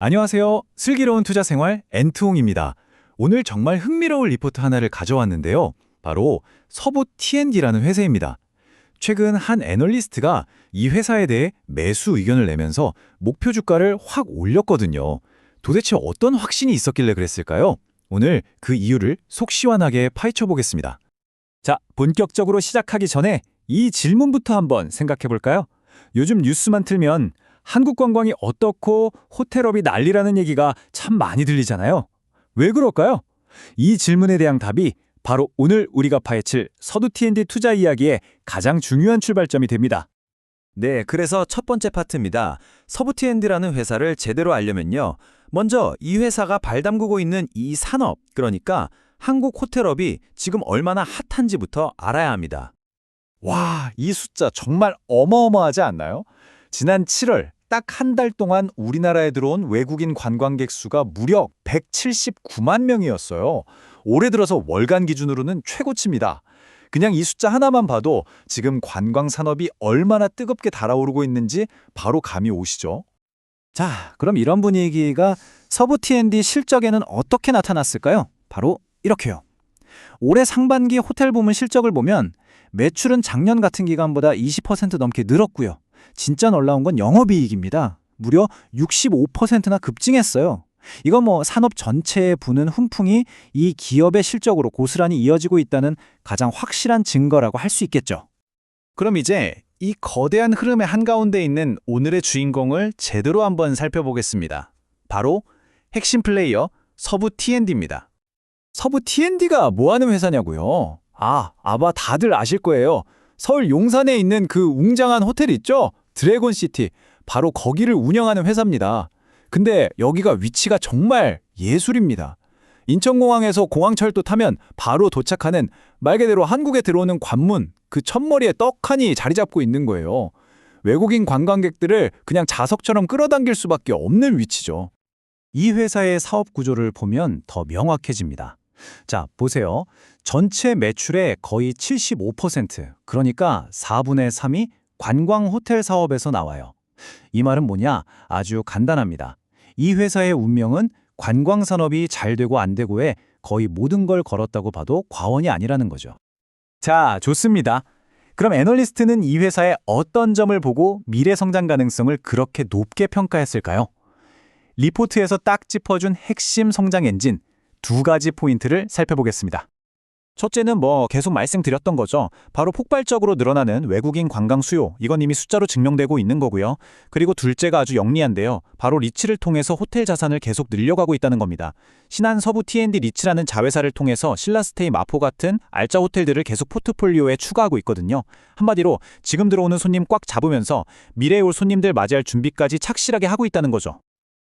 안녕하세요. 슬기로운 투자 생활 엔트홍입니다. 오늘 정말 흥미로운 리포트 하나를 가져왔는데요. 바로 서부 T&D라는 회사입니다. 최근 한 애널리스트가 이 회사에 대해 매수 의견을 내면서 목표 주가를 확 올렸거든요. 도대체 어떤 확신이 있었길래 그랬을까요? 오늘 그 이유를 속 시원하게 파헤쳐 보겠습니다. 자, 본격적으로 시작하기 전에 이 질문부터 한번 생각해 볼까요? 요즘 뉴스만 틀면 한국 관광이 어떻고 호텔업이 난리라는 얘기가 참 많이 들리잖아요. 왜 그럴까요? 이 질문에 대한 답이 바로 오늘 우리가 파헤칠 서두 T&D 투자 이야기의 가장 중요한 출발점이 됩니다. 네, 그래서 첫 번째 파트입니다. 서부티엔드라는 회사를 제대로 알려면요. 먼저 이 회사가 발담그고 있는 이 산업, 그러니까 한국 호텔업이 지금 얼마나 핫한지부터 알아야 합니다. 와, 이 숫자 정말 어마어마하지 않나요? 지난 7월 딱 한 달 동안 우리나라에 들어온 외국인 관광객 수가 무려 179만 명이었어요. 올해 들어서 월간 기준으로는 최고치입니다. 그냥 이 숫자 하나만 봐도 지금 관광 산업이 얼마나 뜨겁게 달아오르고 있는지 바로 감이 오시죠? 자, 그럼 이런 분위기가 서부 T&D 실적에는 어떻게 나타났을까요? 바로 이렇게요. 올해 상반기 호텔 부문 실적을 보면 매출은 작년 같은 기간보다 20% 넘게 늘었고요. 진짜 놀라운 건 영업이익입니다. 무려 65%나 급증했어요. 이건 뭐 산업 전체에 부는 훈풍이 이 기업의 실적으로 고스란히 이어지고 있다는 가장 확실한 증거라고 할 수 있겠죠. 그럼 이제 이 거대한 흐름의 한가운데 있는 오늘의 주인공을 제대로 한번 살펴보겠습니다. 바로 핵심 플레이어 서부 T&D입니다. 서부 T&D가 뭐 하는 회사냐고요? 아, 아마 다들 아실 거예요. 서울 용산에 있는 그 웅장한 호텔 있죠? 드래곤 시티. 바로 거기를 운영하는 회사입니다. 근데 여기가 위치가 정말 예술입니다. 인천공항에서 공항철도 타면 바로 도착하는 말 그대로 한국에 들어오는 관문, 그 첫머리에 떡하니 자리 잡고 있는 거예요. 외국인 관광객들을 그냥 자석처럼 끌어당길 수밖에 없는 위치죠. 이 회사의 사업 구조를 보면 더 명확해집니다. 자, 보세요. 전체 매출의 거의 75%, 그러니까 4분의 3이 관광 호텔 사업에서 나와요. 이 말은 뭐냐? 아주 간단합니다. 이 회사의 운명은 관광 산업이 잘 되고 안 되고에 거의 모든 걸 걸었다고 봐도 과언이 아니라는 거죠. 자, 좋습니다. 그럼 애널리스트는 이 회사의 어떤 점을 보고 미래 성장 가능성을 그렇게 높게 평가했을까요? 리포트에서 딱 짚어준 핵심 성장 엔진 두 가지 포인트를 살펴보겠습니다. 첫째는 뭐 계속 말씀드렸던 거죠. 바로 폭발적으로 늘어나는 외국인 관광 수요. 이건 이미 숫자로 증명되고 있는 거고요. 그리고 둘째가 아주 영리한데요. 바로 리츠를 통해서 호텔 자산을 계속 늘려가고 있다는 겁니다. 신한 서부 T&D 리츠라는 자회사를 통해서 신라스테이 마포 같은 알짜 호텔들을 계속 포트폴리오에 추가하고 있거든요. 한마디로 지금 들어오는 손님 꽉 잡으면서 미래에 올 손님들 맞이할 준비까지 착실하게 하고 있다는 거죠.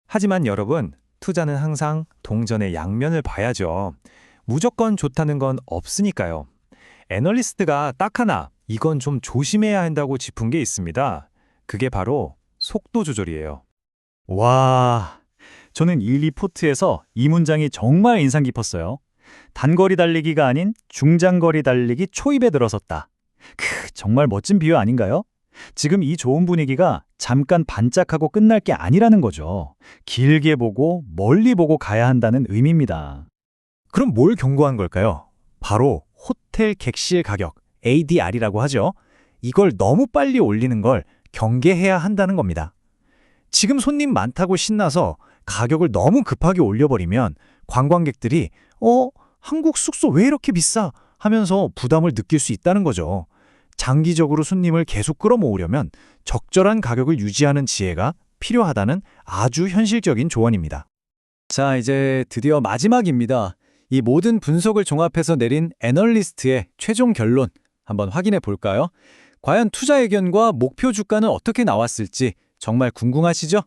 하지만 여러분, 투자는 항상 동전의 양면을 봐야죠. 무조건 좋다는 건 없으니까요. 애널리스트가 딱 하나 이건 좀 조심해야 한다고 짚은 게 있습니다. 그게 바로 속도 조절이에요. 와, 저는 이 리포트에서 이 문장이 정말 인상 깊었어요. 단거리 달리기가 아닌 중장거리 달리기 초입에 들어섰다. 크, 정말 멋진 비유 아닌가요? 지금 이 좋은 분위기가 잠깐 반짝하고 끝날 게 아니라는 거죠. 길게 보고 멀리 보고 가야 한다는 의미입니다. 그럼 뭘 경고한 걸까요? 바로 호텔 객실 가격, ADR이라고 하죠. 이걸 너무 빨리 올리는 걸 경계해야 한다는 겁니다. 지금 손님 많다고 신나서 가격을 너무 급하게 올려버리면 관광객들이 어? 한국 숙소 왜 이렇게 비싸? 하면서 부담을 느낄 수 있다는 거죠. 장기적으로 손님을 계속 끌어모으려면 적절한 가격을 유지하는 지혜가 필요하다는 아주 현실적인 조언입니다. 자, 이제 드디어 마지막입니다. 이 모든 분석을 종합해서 내린 애널리스트의 최종 결론 한번 확인해 볼까요? 과연 투자 의견과 목표 주가는 어떻게 나왔을지 정말 궁금하시죠?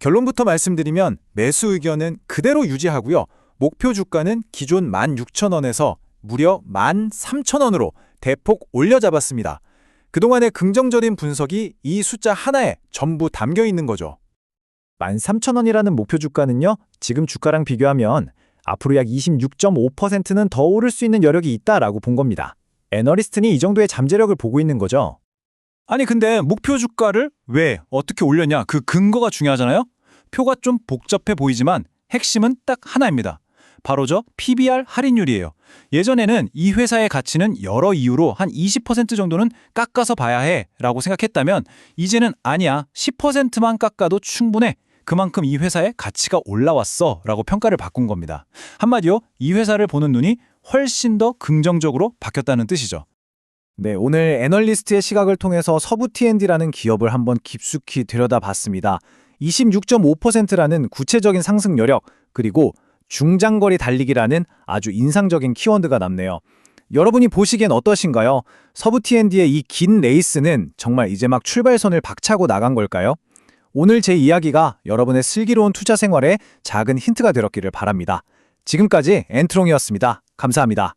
결론부터 말씀드리면 매수 의견은 그대로 유지하고요. 목표 주가는 기존 16,000원에서 무려 13,000원으로 대폭 올려잡았습니다. 그동안의 긍정적인 분석이 이 숫자 하나에 전부 담겨 있는 거죠. 13,000원이라는 목표 주가는요, 지금 주가랑 비교하면 앞으로 약 26.5%는 더 오를 수 있는 여력이 있다라고 본 겁니다. 애널리스트는 이 정도의 잠재력을 보고 있는 거죠. 아니 근데 목표 주가를 왜 어떻게 올렸냐 그 근거가 중요하잖아요. 표가 좀 복잡해 보이지만 핵심은 딱 하나입니다. 바로 저 PBR 할인율이에요. 예전에는 이 회사의 가치는 여러 이유로 한 20% 정도는 깎아서 봐야 해 라고 생각했다면 이제는 아니야 10%만 깎아도 충분해 그만큼 이 회사의 가치가 올라왔어 라고 평가를 바꾼 겁니다. 한마디로 이 회사를 보는 눈이 훨씬 더 긍정적으로 바뀌었다는 뜻이죠. 네, 오늘 애널리스트의 시각을 통해서 서부 T&D라는 기업을 한번 깊숙이 들여다봤습니다. 26.5%라는 구체적인 상승 여력, 그리고 중장거리 달리기라는 아주 인상적인 키워드가 남네요. 여러분이 보시기엔 어떠신가요? 서부 T&D의 이 긴 레이스는 정말 이제 막 출발선을 박차고 나간 걸까요? 오늘 제 이야기가 여러분의 슬기로운 투자 생활에 작은 힌트가 되었기를 바랍니다. 지금까지 엔트롱이었습니다. 감사합니다.